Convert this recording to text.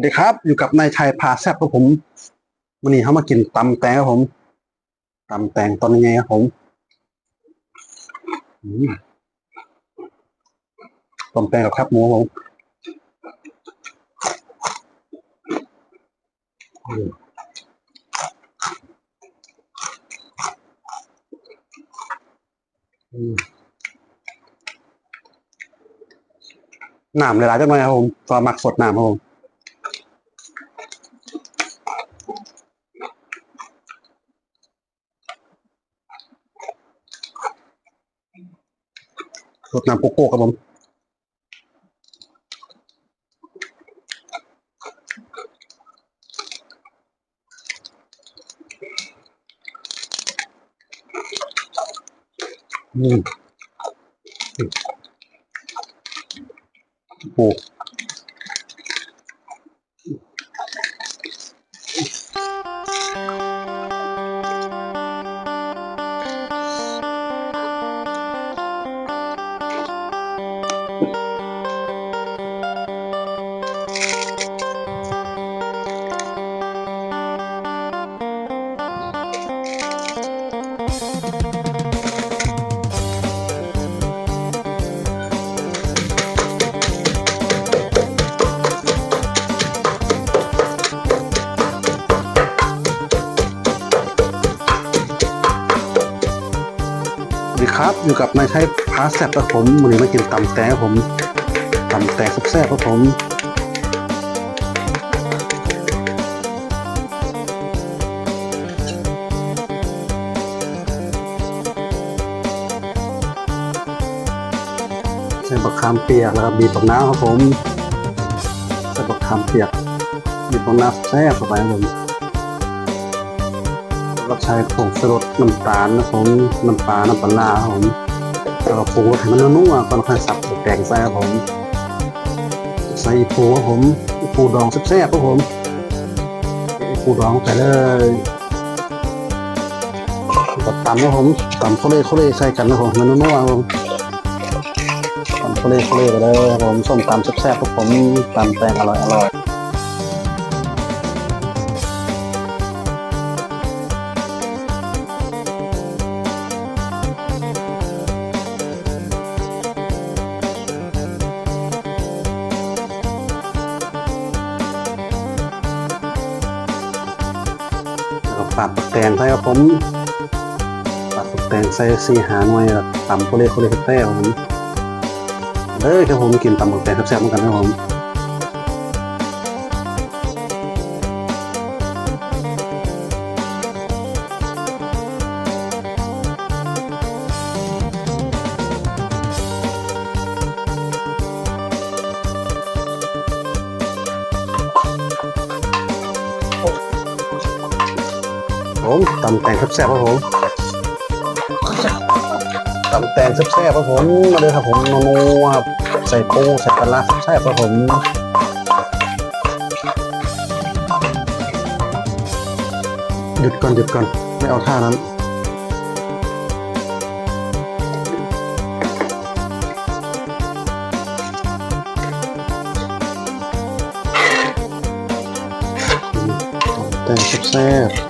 วัสดีครับ อยู่กับนายชัยพาแซบครับผมวันนี้เขามากินตำแตงครับผมตำแตงตอนยังไงครับผมอืมตำแตงกับครับหมูครับผมอืมอืมหลายๆจังหน่อยครับผมตัวหมักสดหน้ำครับผม รสน้ำโกโก้ครับผมอืมโอ้ ดีครับอยู่กับนายชัยพาแซบครับผมวันนี้มากินตำแตงครับผมตำแตงแซ่บครับผมใส่บักขามเปียกแล้วก็บีบบักน้ำครับผมใส่บักขามเปียกบีบบักน้ำแซ่บเข้าไปครับผมแล้ว ก็ใช้ผงชูรสน้ำตาลนะผมน้ำปลาน้ำปลาครับผมแล้วก็ปรุงรสให้มันนัวๆก่อนค่อยสับแกงใส่ครับผม ใส่ปูครับผมปูดองแซ่บๆครับผมปูดองใส่เลยก็ตำครับผมตำโคเล่โคเล่ใส่กันนะผมมันนัวๆครับผมตำโคเล่โคเล่ไปเลยครับผมส้มตำแซ่บๆพวกผมตำแตงอร่อยอ ปาดตกแต่งใส่ครับผมปรับแต่งใส่สีหาหน่วยแล้วตำโคเล่โคเล่แซ่บๆครับผมเด้อครับผมกินตำแตงแซ่บๆเหมือนกันนะครับผม ผมตำแตงแซ่บๆครับผมตำแตงแซ่บๆครับผมมาเลยครับผมนัวครับใส่ปูใส่ปลาแซ่บๆครับผมหยุดก่อนหยุดก่อนไม่เอาท่านั้นแตงแซ่บ